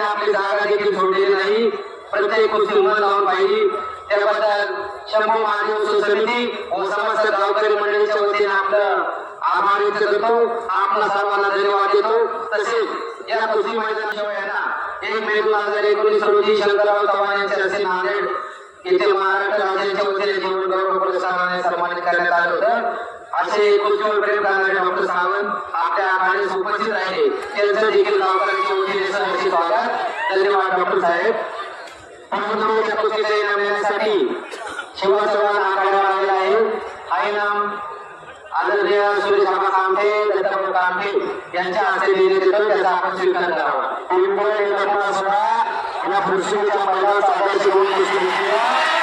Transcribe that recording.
आपली जागा देखील सोडलेली नाही प्रत्येक गोष्टी उभं लावून पाहिजे त्याबद्दल शंभू महादेव समिती व समस्त गावकरी मंडळीच्या वतीने आपलं आभार व्यक्त करतो. आपला सर्वांना धन्यवाद देतो. तसेच या कृषी मैदानाशिवाय यांना एक मे दोन हजार एकोणीस रोजी शंकरराव चव्हाण यांच्या असे नांदेड येथे महाराष्ट्र राज्याच्या वतीने जीवन गौरव पुरस्काराने सन्मानित करण्यात आलं होतं. असे कुस्तीवर प्रेम करणारे डॉक्टर सावंत आपल्या आघाडीस उपस्थित राहिले. त्यांचं देखील गावकऱ्यांच्या वतीने सहर्षित स्वागत. धन्यवाद डॉक्टर साहेब. परंतु कुस्तीचा इनाम देण्यासाठी शिवा चव्हाण आघाडीवर आलेला आहे. हा इनाम आदरणीय सुरेश कामठे दत्तप्रभू कामठे यांच्या हस्ते देण्यात येतो त्याचा आपण स्वीकार करावा. पुढे घटना सुद्धा या पुरुषीच्या मैदानात आदर्श शिवून कुस्ती